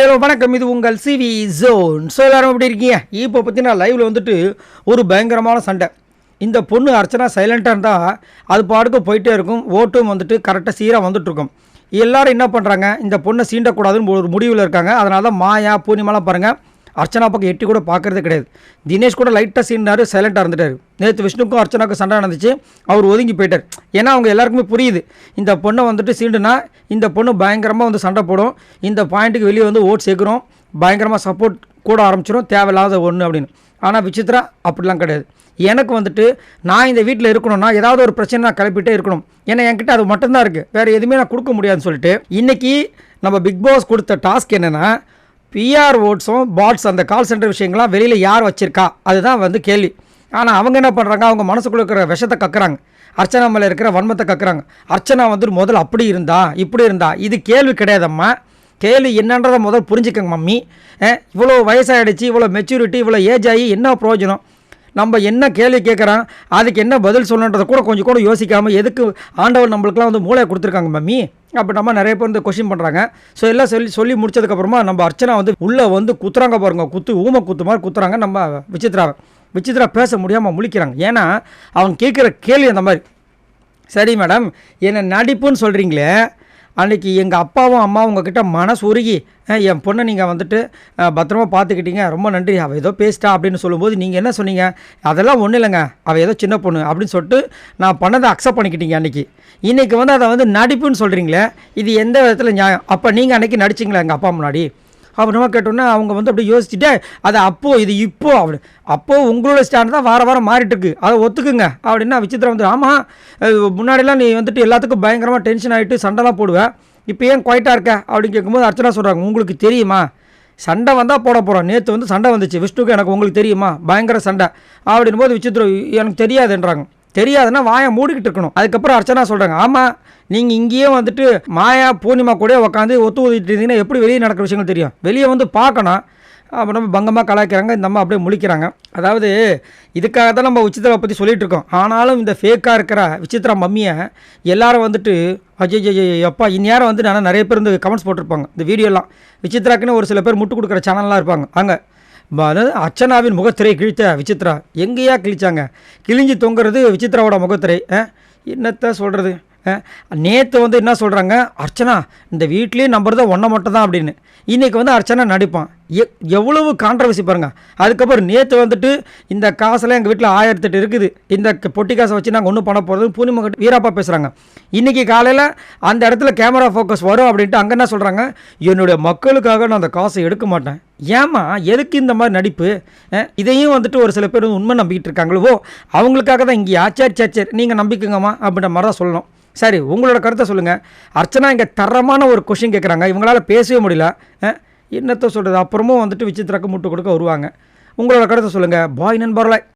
Hi hello வணக்கம். இது உங்கள் சிவி ஜோன். ஸோ எல்லாரும் எப்படி இருக்கீங்க? இப்போ பார்த்தீங்கன்னா லைவில் வந்துட்டு ஒரு பயங்கரமான சண்டை. இந்த பொண்ணு அர்ச்சனா சைலண்ட்டாக இருந்தால் அது பாட்டுக்கு போயிட்டே இருக்கும். ஓட்டும் வந்துட்டு கரெக்டாக சீராக வந்துட்டுருக்கும் எல்லோரும் எல்லாரும் என்ன பண்ணுறாங்க இந்த பொண்ணை சீண்டக்கூடாதுன்னு ஒரு முடிவில் இருக்காங்க. அதனால தான் மாயா பூர்ணிமாலாம் பாருங்கள் அர்ச்சனா பக்கம் எட்டி கூட பார்க்கறதே கிடையாது. தினேஷ் கூட லைட்டாக சீனாரு சைலண்ட்டாக இருந்துட்டார். நேற்று விஷ்ணுக்கும் அர்ச்சனாக்கும் சண்டை நடந்துச்சு. அவர் ஒதுங்கி போயிட்டார். ஏன்னா அவங்க எல்லாருக்குமே புரியுது. இந்த பொண்ணை வந்துட்டு சீண்டுனா இந்த பொண்ணு பயங்கரமாக வந்து சண்டை போடும். இந்த பாயிண்ட்டுக்கு வெளியே வந்து ஓட் சேர்க்குறோம். பயங்கரமாக சப்போர்ட் கூட ஆரம்பிச்சிடும் தேவையில்லாத ஒன்று அப்படின்னு. ஆனால் விசித்ரா அப்படிலாம் கிடையாது. எனக்கு வந்துட்டு நான் இந்த வீட்டில் இருக்கணும்னா ஏதாவது ஒரு பிரச்சனை நான் கிளப்பிட்டே இருக்கணும். ஏன்னா என்கிட்ட அது மட்டும்தான் இருக்குது வேறு எதுவுமே நான் கொடுக்க முடியாதுன்னு சொல்லிட்டு இன்றைக்கி நம்ம பிக் பாஸ் கொடுத்த டாஸ்க் என்னென்னா பிஆர் ஓட்ஸும் பாட்ஸ் அந்த கால் சென்டர் விஷயங்கள்லாம் வெளியில் யார் வச்சிருக்கா? அதுதான் வந்து கேள்வி. ஆனால் அவங்க என்ன பண்ணுறாங்க அவங்க மனசுக்குள்ளே இருக்கிற விஷத்தை கக்குறாங்க. அர்ச்சனா மேலே இருக்கிற வன்மத்தை கக்குறாங்க. அர்ச்சனா வந்துட்டு முதல்ல அப்படி இருந்தா இப்படி இருந்தா இது கேள்வி கிடையாதம்மா. கேள்வி என்னன்றதை முதல் புரிஞ்சுக்கங்க மம்மி. இவ்வளோ வயசாகிடுச்சு இவ்வளோ மெச்சூரிட்டி இவ்வளோ ஏஜ் ஆகி என்ன பிரயோஜனம்? நம்ம என்ன கேள்வி கேட்குறோம் அதுக்கு என்ன பதில் சொல்லணுன்றதை கூட கொஞ்சம் கூட யோசிக்காமல் எதுக்கு ஆண்டவர் நம்மளுக்குலாம் வந்து மூளையை கொடுத்துருக்காங்க மம்மி? அப்போ நம்ம நிறைய பேர் வந்து கொஷின் பண்ணுறாங்க ஸோ எல்லாம் சொல்லி சொல்லி முடிச்சதுக்கப்புறமா நம்ம அர்ச்சனா வந்து உள்ளே வந்து குத்துறாங்க பாருங்க. குத்து ஊமை குத்து மாதிரி குத்துறாங்க. நம்ம விசித்ராவை விசித்ரா பேச முடியாமல் முழிக்கிறாங்க. ஏன்னா அவங்க கேட்குற கேள்வி அந்த மாதிரி. சரி மேடம் என்னை நடிப்புன்னு சொல்கிறீங்களே அன்றைக்கி எங்கள் அப்பாவும் அம்மாவும் உங்ககிட்ட மனசு உருகி என் பொண்ணை நீங்கள் வந்துட்டு பத்திரமா பார்த்துக்கிட்டீங்க ரொம்ப நன்றி அவள் ஏதோ பேசிட்டா அப்படின்னு சொல்லும்போது நீங்கள் என்ன சொன்னீங்க? அதெல்லாம் ஒன்றும் இல்லைங்க அவள் ஏதோ சின்ன பொண்ணு அப்படின்னு சொல்லிட்டு நான் பண்ணதை அக்செப்ட் பண்ணிக்கிட்டீங்க அன்றைக்கி இன்றைக்கி வந்து அதை வந்து நடிப்புன்னு சொல்கிறீங்களே இது எந்த விதத்தில் நியாயம்? அப்போ நீங்கள் அன்றைக்கி நடிச்சிங்களா எங்கள் அப்பா முன்னாடி? அப்படின்னா கேட்டோன்னே அவங்க வந்து அப்படியே யோசிச்சுட்டு அது அப்போது இது இப்போது அப்படி. அப்போ உங்களோட ஸ்டாண்ட் தான் வார வாரம் மாறிட்டுருக்கு. அதை ஒத்துக்குங்க. அப்படின்னா விசித்திரம் வந்து ஆமாம் முன்னாடிலாம் நீ வந்துட்டு எல்லாத்துக்கும் பயங்கரமாக டென்ஷன் ஆகிட்டு சண்டைலாம் போடுவேன் இப்போ ஏன் குவைட்டாக இருக்க? அப்படின்னு கேட்கும்போது அர்ச்சனா சொல்கிறாங்க உங்களுக்கு தெரியுமா? சண்டை வந்தால் போட போகிறோம் நேற்று வந்து சண்டை வந்துச்சு. விஷ்ணுக்கு எனக்கு உங்களுக்கு தெரியுமா? பயங்கர சண்டை. அப்படின்னும் போது விசித்திரம் எனக்கு தெரியாதுன்றாங்க. தெரியாதுன்னா வாயை மூடிக்கிட்டு இருக்கணும். அதுக்கப்புறம் அர்ச்சனா சொல்கிறாங்க ஆமாம் நீங்கள் இங்கேயே வந்துட்டு மாயா பூர்ணிமா கூட உட்காந்து ஒத்து ஊதிட்டு இருந்தீங்கன்னா எப்படி வெளியே நடக்கிற விஷயங்கள் தெரியும்? வெளியே வந்து பார்க்கணும். அப்போ நம்ம பங்கமாக கலாய்க்கிறாங்க இந்த அம்மா அப்படியே முழிக்கிறாங்க. அதாவது இதுக்காக தான் நம்ம விசித்திரா பற்றி சொல்லிட்டு இருக்கோம். ஆனாலும் இந்த ஃபேக்காக இருக்கிற விசித்ரா மம்மியை எல்லாரும் வந்துட்டு அஜய் அப்பா இந்நேரம் வந்து நான் நிறைய பேர் வந்து கமெண்ட்ஸ் போட்டிருப்பாங்க. இந்த வீடியோலாம் விசித்ராக்குன்னு ஒரு சில பேர் முட்டு கொடுக்குற சேனல்லாம் இருப்பாங்க. அங்கே அர்ச்சனாவின் முகத்திரை கிழித்த விசித்ரா எங்கேயா கிழிச்சாங்க? கிழிஞ்சு தொங்குறது விசித்ராவோட முகத்திரை. ஆ? என்னத்த சொல்கிறது நேற்று வந்து என்ன சொல்கிறாங்க அர்ச்சனா இந்த வீட்லேயே நம்புறது ஒன்றை மட்டும் தான் அப்படின்னு. இன்றைக்கி வந்து அர்ச்சனா நடிப்பான். எவ்வளவு கான்ட்ரவர்சி பாருங்கள் அதுக்கப்புறம் நேற்று வந்துட்டு இந்த காசெல்லாம் எங்கள் வீட்டில் ஆயிரத்தெட்டு இருக்குது. இந்த பொட்டி காசை வச்சு நாங்கள் ஒன்றும் பண்ண போகிறது பூர்ணிமா வீராப்பா பேசுகிறாங்க இன்றைக்கி காலையில் அந்த இடத்துல கேமரா ஃபோக்கஸ் வரும் அப்படின்ட்டு அங்கே என்ன சொல்கிறாங்க என்னுடைய மக்களுக்காக நான் அந்த காசை எடுக்க மாட்டேன். ஏம்மா எதுக்கு இந்த மாதிரி நடிப்பு? இதையும் வந்துட்டு ஒரு சில பேர் வந்து உண்மை நம்பிக்கிட்டு இருக்காங்களோ? அவங்களுக்காக தான் இங்கே ஆச்சார் சாச்சர் நீங்கள் நம்பிக்கங்கம்மா அப்படின்ற மாதிரி தான் சொல்லணும். சரி உங்களோட கருத்தை சொல்லுங்கள் அர்ச்சனா இங்கே தரமான ஒரு கொஷின் கேட்குறாங்க இவங்களால பேசவே முடியல. என்னத்த சொல்கிறது அப்புறமும் வந்துட்டு விசித்திரக்கு முட்டு கொடுக்க வருவாங்க. உங்களோட கருத்தை சொல்லுங்கள் பாய் நண்பர்களே.